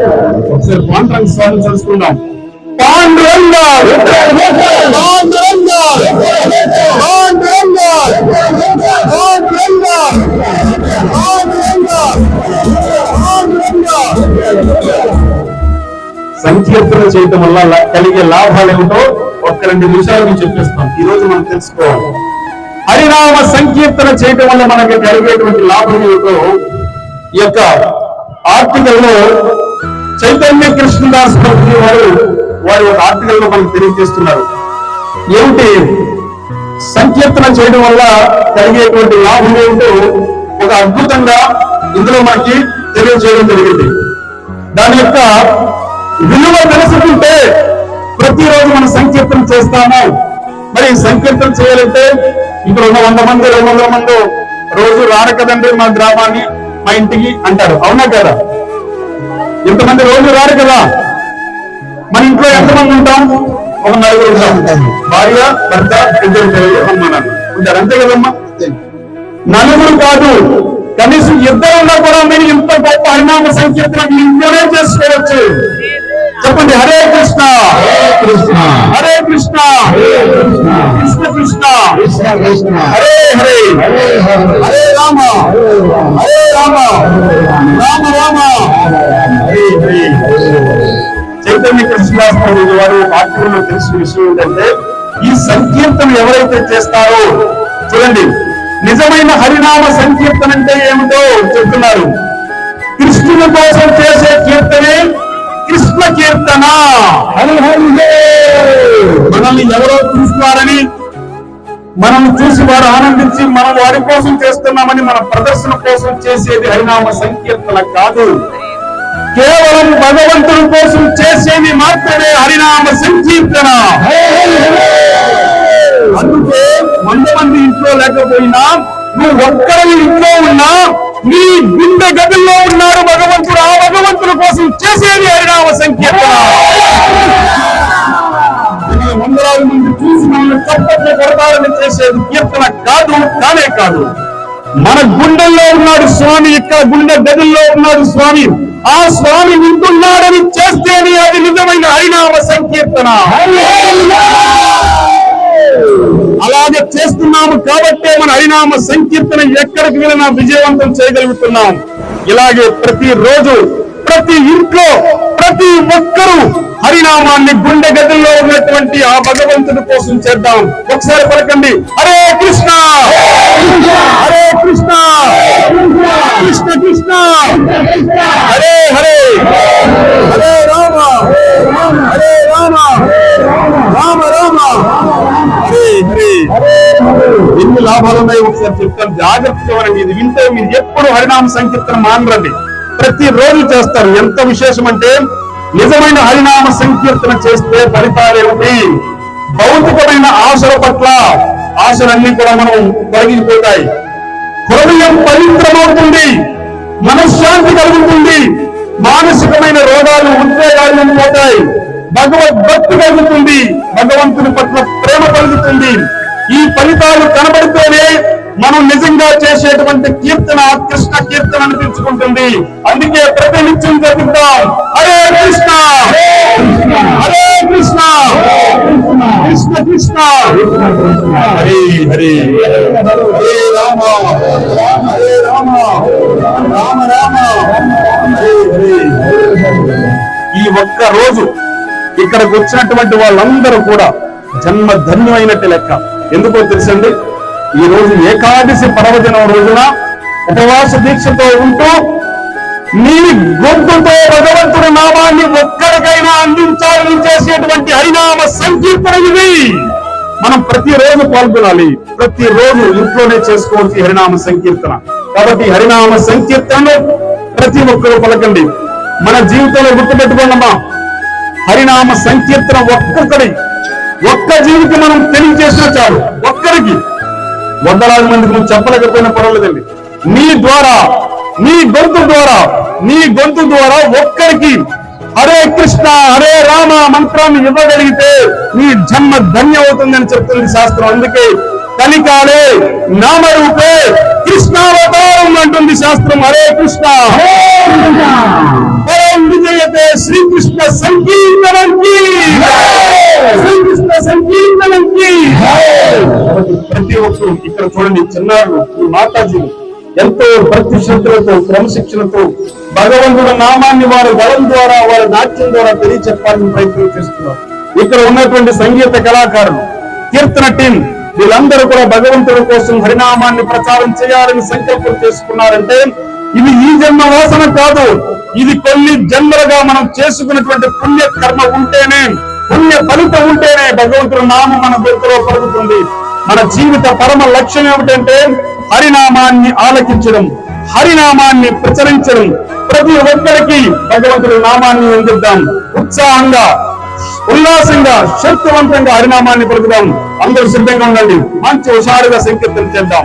ఒకసారి పాండ్రంగ స్వామి తెలుసుకుందాం. పాండురంగ పాండురంగ పాండురంగ పాండురంగ పాండురంగ పాండురంగ సంకీర్తన చేయటం వల్ల కలిగే లాభాలు ఏమిటో ఒక్క రెండు నిమిషాలు నేను చెప్పేస్తాం. ఈ రోజు మనం తెలుసుకోవాలి. హరినామ సంకీర్తన చేయటం వల్ల మనకి కలిగేటువంటి లాభం ఏమిటో ఈ యొక్క ఆర్టికల్లో చైతన్య కృష్ణదాస్ వారు వారి యొక్క ఆర్టికల్లో మనకు తెలియజేస్తున్నారు. ఏమిటి? సంకీర్తన చేయడం వల్ల కలిగేటువంటి లాభం ఏమిటో ఒక అద్భుతంగా ఇందులో మనకి తెలియజేయడం జరిగింది. దాని యొక్క విలువ తెలుసుకుంటే ప్రతిరోజు మనం సంకీర్తన చేస్తాము. మరి సంకీర్తన చేయాలంటే ఇక్కడ ఉన్న వంద మంది రెండు వందల మంది రోజు రారు కదండి మా గ్రామాన్ని మా ఇంటికి అంటారు. అవునా కదా? ఇంతమంది రోజు రారు కదా. మన ఇంట్లో ఎంతమంది ఉంటాం? ఒక నలుగురు ఉంటాం. భార్య భర్త ఇద్దరు పిల్లలు అమ్మ నాన్న. ఉంటారు. అంతే కదమ్మా? నలుగురు కాదు. కనీసం ఇద్దరు ఉన్నా కూడా మీరు ఇంత గొప్ప హరినామ సంకీర్తన మీ ఇంట్లోనే చేసుకోవచ్చు. చెప్పండి హరే కృష్ణ. కృష్ణ. హరే కృష్ణ. కృష్ణ కృష్ణ. కృష్ణ కృష్ణ హరే హరే హరే హరే హరే రామ హరే రామ రామ రామ హరే హరే చైతన్య కృష్ణదాస్ ప్రభువు వారు ఆత్మలో తెలిసిన విషయం ఏంటంటే ఈ సంకీర్తన ఎవరైతే చేస్తారో చూడండి నిజమైన హరినామ సంకీర్తన అంటే ఏమిటో చెప్తున్నారు. కృష్ణుని కోసం చేసే కీర్తనే కృష్ణ కీర్తన. హరి హరి మనల్ని ఎవరో చూస్తున్నారని మనం చూసి వారు ఆనందించి మనం వారి కోసం చేస్తున్నామని మన ప్రదర్శన కోసం చేసేది హరినామ సంకీర్తన కాదు. కేవలం భగవంతుడి కోసం చేసేది మాత్రమే హరినామ సంకీర్తన. అందుకే వంద మంది ఇంట్లో లేకపోయినా నువ్వు ఒక్కరి ఇంట్లో ఉన్నా నీ గుండె గదుల్లో ఉన్నాడు భగవంతుడు. ఆ భగవంతుడి కోసం చేసేది హరినామ సంకీర్తన. మనల్ని చప్పట్లు చేసే కీర్తన కాదు కానే కాదు. మన గుండెల్లో ఉన్నాడు స్వామి ఇక్కడ గుండె గదుల్లో ఉన్నాడు స్వామి. ఆ స్వామి వింటున్నాడని చేస్తేనే అది నిజమైన హరినామ సంకీర్తన. అలాగే చేస్తున్నాము కాబట్టే మన హరినామ సంకీర్తన ఎక్కడికి వెళ్ళినా విజయవంతం చేయగలుగుతున్నాం. ఇలాగే ప్రతి రోజు ప్రతి ఇంట్లో ప్రతి ఒక్కరూ హరినామాన్ని గుండె గదుల్లో ఉన్నటువంటి ఆ భగవంతుడి కోసం చేద్దాం. ఒకసారి పలకండి. హరే కృష్ణ! హరే కృష్ణ! కృష్ణ కృష్ణ! హరే హరే! హరే రామ! హరే రామ! రామ రామ! హరే హరే! ఎన్ని లాభాలు ఉన్నాయో ఒకసారి చెప్తాను. జాగ్రత్తగా వినండి. ఇది వింటే మీరు ఎప్పుడు హరినామ సంకీర్తన మానరండి. ప్రతి రోజు చేస్తారు. ఎంత విశేషం అంటే నిజమైన హరినామ సంకీర్తన చేస్తే ఫలితాలేమిటి భౌతికమైన ఆశల పట్ల ఆశలన్నీ కూడా మనం తొలగిపోతాయి. హృదయం పవిత్రమవుతుంది మనశ్శాంతి కలుగుతుంది మానసికమైన రోగాలు ఉద్వేగాలు పోతాయి. భగవద్భక్తి కలుగుతుంది భగవంతుని పట్ల ప్రేమ కలుగుతుంది. ఈ ఫలితాలు కనబడితేనే మనం నిజంగా చేసేటువంటి కీర్తన కృష్ణ కీర్తన అనిపించుకుంటుంది. అందుకే ప్రతినిత్యం జరుగుతాం హరే కృష్ణ! హరే కృష్ణ! కృష్ణ కృష్ణ! హరే హరే హరే రామ! హరే రామ! రామ రామ! ఈ ఒక్క రోజు ఇక్కడికి వచ్చినటువంటి వాళ్ళందరూ కూడా జన్మ ధన్యమైనట్టు లెక్క. ఎందుకో తెలుసండి? ఈ రోజు ఏకాదశి పర్వదినం రోజున ఉపవాస దీక్షతో ఉంటూ నీ గొంతుతో భగవంతుడి నామాన్ని ఒక్కరికైనా అందించాలని చేసేటువంటి హరినామ సంకీర్తన ఇది. మనం ప్రతిరోజు పాల్గొనాలి. ప్రతిరోజు ఇంట్లోనే చేసుకోవచ్చు హరినామ సంకీర్తన. కాబట్టి హరినామ సంకీర్తనను ప్రతి ఒక్కరూ పలకండి. మన జీవితంలో గుర్తుపెట్టుకోండమ్మా. హరినామ సంకీర్తన ఒక్కొక్కడి ఒక్క జీవితం మనం తెలియజేసిన చాలు. వందలాది మందికి నువ్వు చెప్పలేకపోయినా పర్వాలేదండి. నీ ద్వారా నీ గొంతు ద్వారా నీ గొంతు ద్వారా ఒక్కరికి హరే కృష్ణ హరే రామ మంత్రాన్ని ఇవ్వగలిగితే నీ జన్మ ధన్య అవుతుందని చెప్తుంది శాస్త్రం. అందుకే కలికాలే నామరూపే కృష్ణావతారం అంటుంది శాస్త్రం. హరే కృష్ణ. పరం విజయతే శ్రీకృష్ణ సంకీర్తనంకి. శ్రీకృష్ణ సంకీర్తనంకి. కాబట్టి ప్రతి ఒక్కరు ఇక్కడ చూడండి చిన్నారులు ఈ మాతాజీలు ఎంతో భక్తి శ్రద్ధలతో క్రమశిక్షణతో భగవంతుడి నామాన్ని వారి గళం ద్వారా వారి నాట్యం ద్వారా తెలియచెప్పాలని ప్రయత్నం చేస్తున్నారు. ఇక్కడ ఉన్నటువంటి సంగీత కళాకారులు కీర్తన టీం వీళ్ళందరూ కూడా భగవంతుడి కోసం హరినామాన్ని ప్రచారం చేయాలని సంకల్పం చేసుకున్నారంటే ఇది ఈ జన్మ వాసన కాదు ఇది కొన్ని జన్మలుగా మనం చేసుకున్నటువంటి పుణ్య కర్మ ఉంటేనే పుణ్య ఫలితం ఉంటేనే భగవంతుడి నామం మన గొంతులో పలుకుతుంది మన జీవిత పరమ లక్ష్యం ఏమిటంటే హరినామాన్ని ఆలకించడం హరినామాన్ని ప్రచరించడం. ప్రతి ఒక్కరికి భగవంతుడి నామాన్ని అందిద్దాం. ఉత్సాహంగా ఉల్లాసంగా శక్తివంతంగా హరినామాన్ని పలుకుదాం. అందరూ సిద్ధంగా ఉండండి. మంచి హుషారుగా సంకీర్తన చేద్దాం.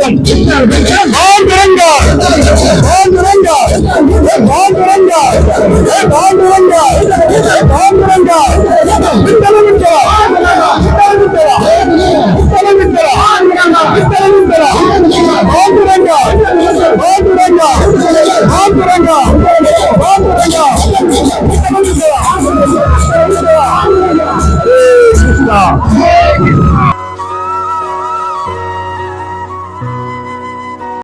Ramadan. Bond Ranga. Bond Ranga. Bond Ranga. Bond Ranga. Bond Ranga. Vittala Vittala. Vittala Vittala. Vittala Vittala. Vittala Vittala. Bond